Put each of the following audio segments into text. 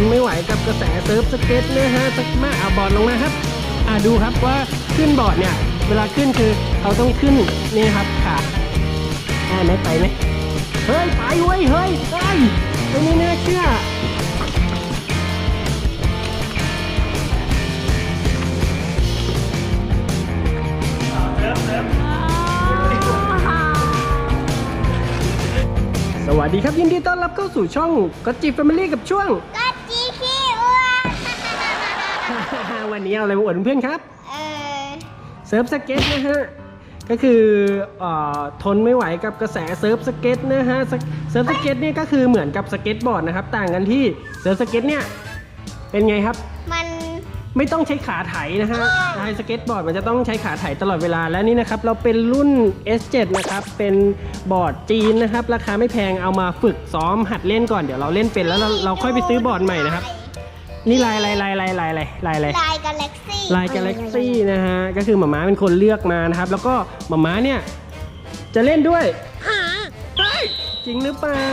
นไม่ไหวกับกระแสเซิร์ฟสเก็ตนะฮะสักมาเอาบอร์ดลงมาครับอ่าดูครับว่าขึ้นบอร์ดเนี่ย เวลาขึ้นคือเขาต้องขึ้นนี่ครับขาได้ไหมไปไหมเฮ้ยไปเว้ยเฮ้ยเฮ้ยไม่นี่น่าเชื่อสวัสดีครับยินดีต้อนรับเข้าสู่ช่องก็จีแฟมิลี่กับช่วง วันนี้เอาอะไรมาอวดเพื่อนๆครับ เออเซิร์ฟสเก็ตนะฮะ ก็คือเออทนไม่ไหวกับกระแสเซิร์ฟสเก็ตนะฮะสเเซิร์ฟสเก็ตเนี่ยก็คือเหมือนกับสเก็ตบอร์ดนะครับ ต่างกันที่เซิร์ฟสเก็ตเนี่ยเป็นไงครับ มันไม่ต้องใช้ขาไถนะฮะใช้สเก็ตบอร์ดมันจะต้องใช้ขาไถตลอดเวลา และนี่นะครับ เราเป็นรุ่น S7 นะครับ เป็นบอร์ดจีนนะครับ ราคาไม่แพง เอามาฝึกซ้อมหัดเล่นก่อน เดี๋ยวเราเล่นเป็นแล้วเราเราค่อยไปซื้อบอร์ดใหม่นะครับ นี่ลายลายลายลายลายลายลายลายลายกาแล็กซี่ลายกาแล็กซี่นะฮะก็คือหมาม้าเป็นคนเลือกมานะครับ แล้วก็หมาม้าเนี่ยจะเล่นด้วยหาเฮ้ยจริงหรือเปล่า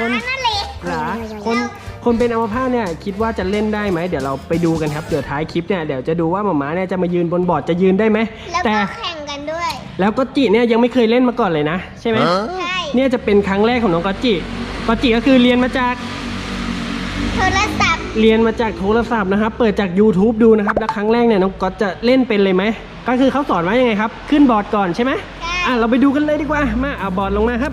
คนนั่นแหละหรอคนคนเป็นอัมพาตเนี่ยคิดว่าจะเล่นได้ไหมเดี๋ยวเราไปดูกันครับเดี๋ยวท้ายคลิปเนี่ยเดี๋ยวจะดูว่าหมาม้าเนี่ยจะมายืนบนบอร์ดจะยืนได้ไหมแล้วแต่แข่งกันด้วย แล้วก็จิเนี่ยยังไม่เคยเล่นมาก่อนเลยนะ ใช่ไหมใช่เนี่ยจะเป็นครั้งแรกของน้องกอตจิกอตจิก็คือเรียนมาจาก โทรศัพท์ เรียนมาจากโทรศัพท์นะครับ เปิดจาก YouTube ดูนะครับ แล้วครั้งแรกเนี่ยน้องก๊อตจะเล่นเป็นเลยไหม ก็คือเขาสอนว่ายังไงครับ ขึ้นบอร์ดก่อนใช่ไหมอะเราไปดูกันเลยดีกว่า มาเอาบอร์ดลงมาครับ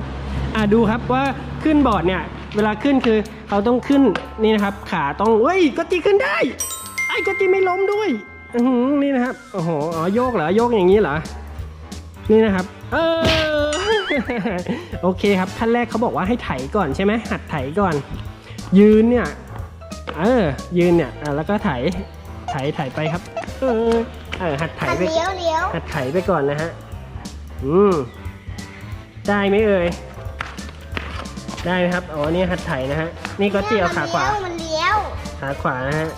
อะดูครับว่าขึ้นบอร์ดเนี่ย เวลาขึ้นคือเขาต้องขึ้นนี่นะครับ ขาต้องเฮ้ยก๊อตจิขึ้นได้ ไอ้ก๊อตจิไม่ล้มด้วยอื้อหือนี่นะครับ โอ้โห อ๋อโยกเหรอ โยกอย่างนี้เหรอ นี่นะครับ เออ โอเคครับขั้นแรกเขาบอกว่าให้ไถก่อนใช่ไหมหัดไถก่อน ยืนเนี่ย เออ ยืนเนี่ยอะแล้วก็ไถไถไถไปครับเออเออหัดไถคันไปเลี้ยวเลี้ยวหัดไถไปก่อนนะฮะอืมได้ไหมเอ่ยได้ไหมครับอ๋อนี่หัดไถนะฮะนี่ก็จีเอาขาขวามันเลี้ยวขาขวานะฮะ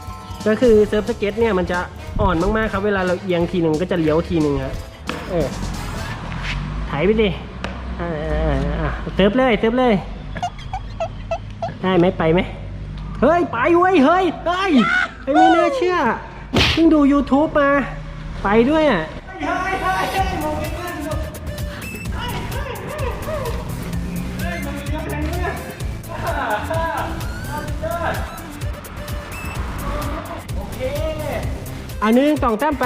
ก็คือเซิร์ฟสเก็ตเนี่ยมันจะอ่อนมากๆครับ เวลาเราเอียงทีหนึ่งก็จะเลี้ยวทีหนึ่งฮะเออไถไปดิอ่าอ่าอ่าเซิร์ฟเลยเซิร์ฟเลย ได้ไหมไปไหม เฮ้ย ไปเว้ย เฮ้ย เฮ้ยเฮ้ไม่น่าเชื่อ เพิ่งดู YouTube มา ไปด้วยอะอันนึงสองแต้มไป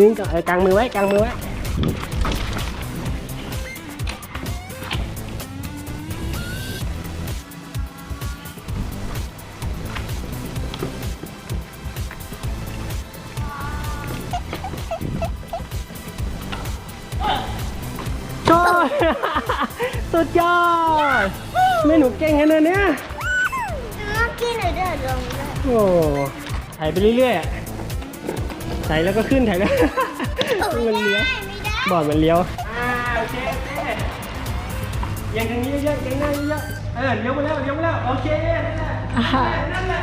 นี่ก็เออกางมือไว้กางมือไว้โชดสุดยอดไม่หนูเก่งขนาดเนี้ย เมื่อกี้หนูเดินลงด้วยโอ้ถ่ายไปเรื่อยๆ อะถ่ายแล้วก็ขึ้นถ่ายแล้ว มันเลี้ยวไม่ได้บอร์ดมันเลี้ยวอ่าโอเคโอเคยังทางนี้เยอะๆยังหน้าเยอะๆเออเลี้ยวมาแล้วเลี้ยวมาแล้วโอเคนั่นแหละนั่นแหละ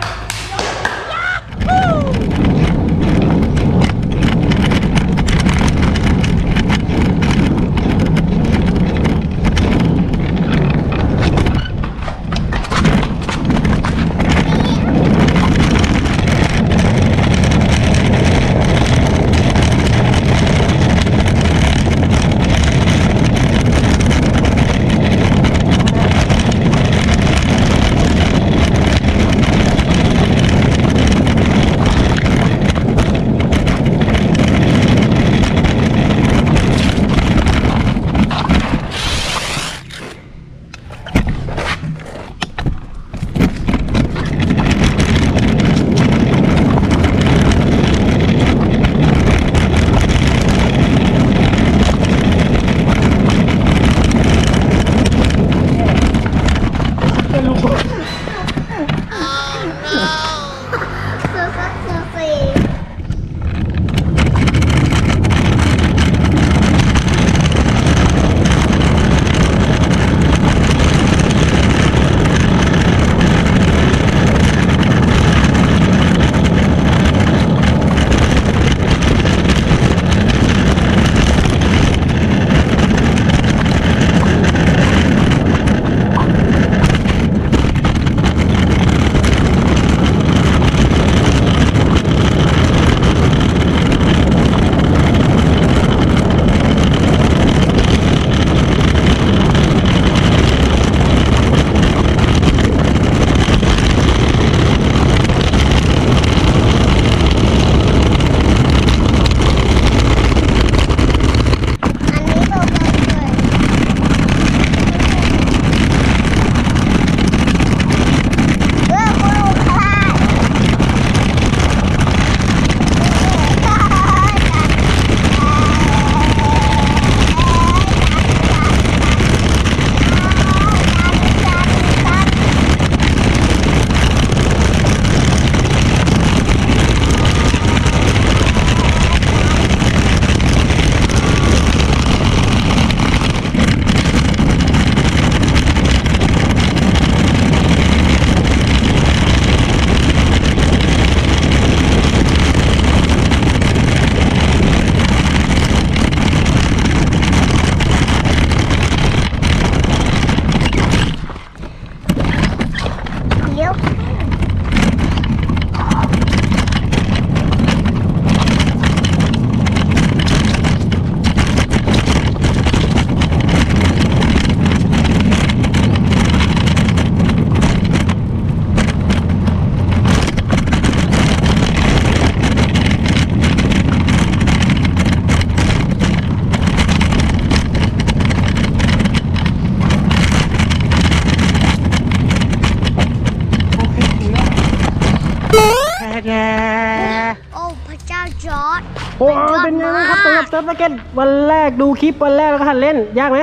โอ้เป็นไงบ้างครับสำหรับเซิร์ฟสเก็ตวันแรกดูคลิปวันแรกแล้วก็หัดเล่นยากไหม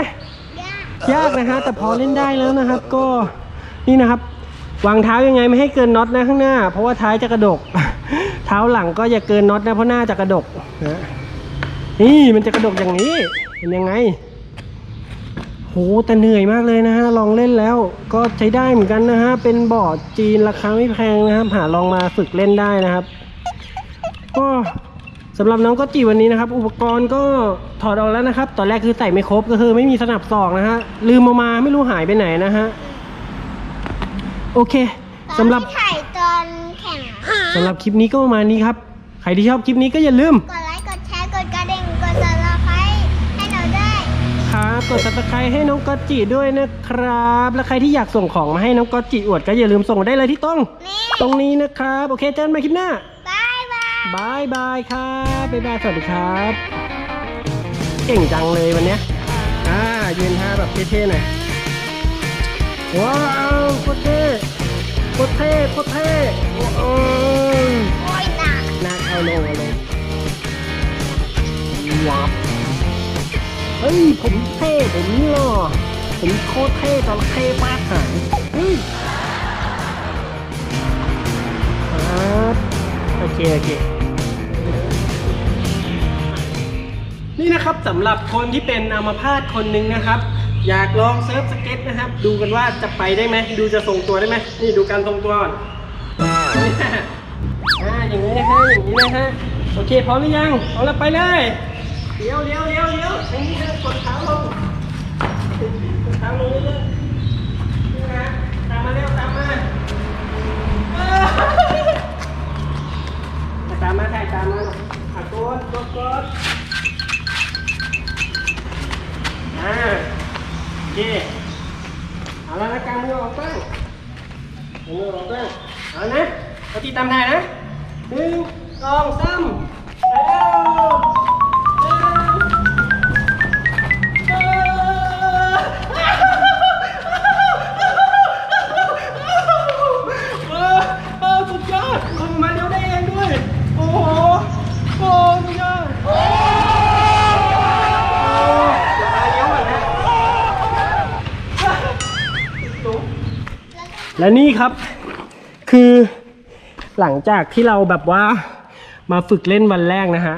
ยากยากนะฮะแต่พอเล่นได้แล้วนะครับ ก็นี่นะครับวางเท้ายังไงไม่ให้เกินน็อตนะข้างหน้า เพราะว่าท้ายจะกระดก เท้าหลังก็อย่าเกินน็อตนะเพราะหน้าจะกระดกนะนี่มันจะกระดกอย่างนี้เป็นยังไงโหแต่เหนื่อยมากเลยนะฮะลองเล่นแล้วก็ใช้ได้เหมือนกันนะฮะเป็นบอร์ดจีนราคาไม่แพงนะครับ หาลองมาฝึกเล่นได้นะครับ ก็สำหรับน้องก็จีวันนี้นะครับ อุปกรณ์ก็ถอดออกแล้วนะครับ ตอนแรกคือใส่ไม่ครบก็คือไม่มีสนับสอกนะฮะลืมเอามาไม่รู้หายไปไหนนะฮะโอเคสำหรับตอนที่ถ่ายตอนแข่งอะสำหรับคลิปนี้ก็ประมาณนี้ครับ ใครที่ชอบคลิปนี้ก็อย่าลืม กดไลค์ กดแชร์ กดกระดิ่ง กดซับสไครต์ให้เราด้วยครับกด subscribe ให้น้องก็จิด้วยนะครับ และใครที่อยากส่งของมาให้น้องก็จิอวดก็อย่าลืมส่งมาได้เลยที่ตรง นี่ ตรงนี้นะครับ โอเคเจอกันใหม่คลิปหน้า บายบายบายบายครับบายบายสวัสดีครับ เก่งจังเลยวันเนี้ยอ่ายืนท่าแบบเท่ๆหน่อยว้าวโคตรเท่โคตรเท่โคตรเท่โอ้โหโอ้ยหนักน่าเอาลงเอาลงว้าวเฮ้ยผมเท่ผมหล่อผมโคตรเท่จระเข้ปาดหางเฮ้ยครับโอเคโอเค นะครับสำหรับคนที่เป็นอัมพาตคนหนึ่งนะครับ อยากลองเซิร์ฟสเก็ตนะครับ ดูกันว่าจะไปได้ไหมดูจะทรงตัวได้ไหมนี่ดูการทรงตัวก่อนอ่าอย่างนี้นะฮะอย่างนี้นะฮะโอเคพร้อมหรือยังเอาละไปเลยเลี้ยวเลี้ยวเลี้ยวเลี้ยวอย่างนี้นะกดเท้าลง เอาที่ตามได้นะหนึ่งสองสามไปเร็วเร็วเออเออสุดยอดลงมาเร็วได้เองด้วย โอ้โหโอ้สุดยอดและนี่ครับคือ หลังจากที่เราแบบว่ามาฝึกเล่นวันแรกนะฮะ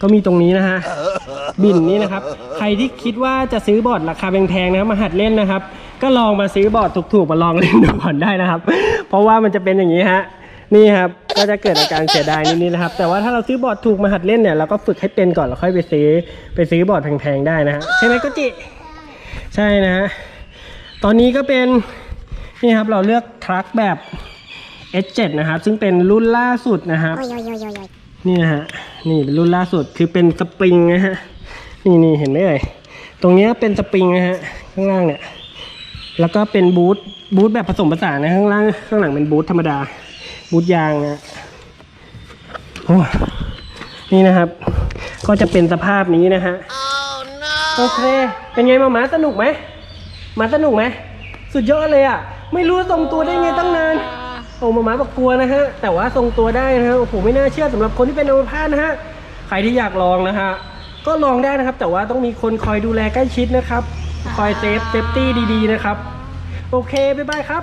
ก็มีตรงนี้นะฮะ บินนี่นะครับ ใครที่คิดว่าจะซื้อบอร์ดราคาแพงๆนะครับมาหัดเล่นนะครับ ก็ลองมาซื้อบอร์ดถูกๆมาลองเล่นดูก่อนได้นะครับ เพราะว่ามันจะเป็นอย่างนี้ฮะ นี่ครับ ก็จะเกิดอาการเสียดายนิดๆนะครับ แต่ว่าถ้าเราซื้อบอร์ดถูกมาหัดเล่นเนี่ยเราก็ฝึกให้เป็นก่อนแล้วค่อยไปซื้อไปซื้อบอร์ดแพงๆได้นะฮะใช่ไหมกุจิใช่นะฮะตอนนี้ก็เป็นนี่ครับเราเลือกทรัคแบบ S7 นะครับ ซึ่งเป็นรุ่นล่าสุดนะครับ นี่นะฮะ นี่เป็นรุ่นล่าสุด คือเป็นสปริงนะฮะ นี่นี่เห็นไหมเอ่ย ตรงเนี้ยเป็นสปริงนะฮะ ข้างล่างเนี่ย แล้วก็เป็นบูท บูทแบบผสมผสานนะ ข้างล่าง ข้างหลังเป็นบูทธรรมดา บูทยางนะโอ้นี่นะครับ ก็จะเป็นสภาพนี้นะฮะ โอเค เป็นไงมาหมาสนุกไหมหมาสนุกไหม สุดยอดเลยอะ ไม่รู้ว่าทรงตัวได้ไงตั้งนาน โอ้มาหมาบอกกลัวนะฮะ แต่ว่าทรงตัวได้นะฮะ โอ้โห ไม่น่าเชื่อสำหรับคนที่เป็นอัมพาตนะฮะ ใครที่อยากลองนะฮะ ก็ลองได้นะครับ แต่ว่าต้องมีคนคอยดูแลใกล้ชิดนะครับ คอยเซฟเซฟตี้ดีๆนะครับ โอเค บ๊ายบายครับ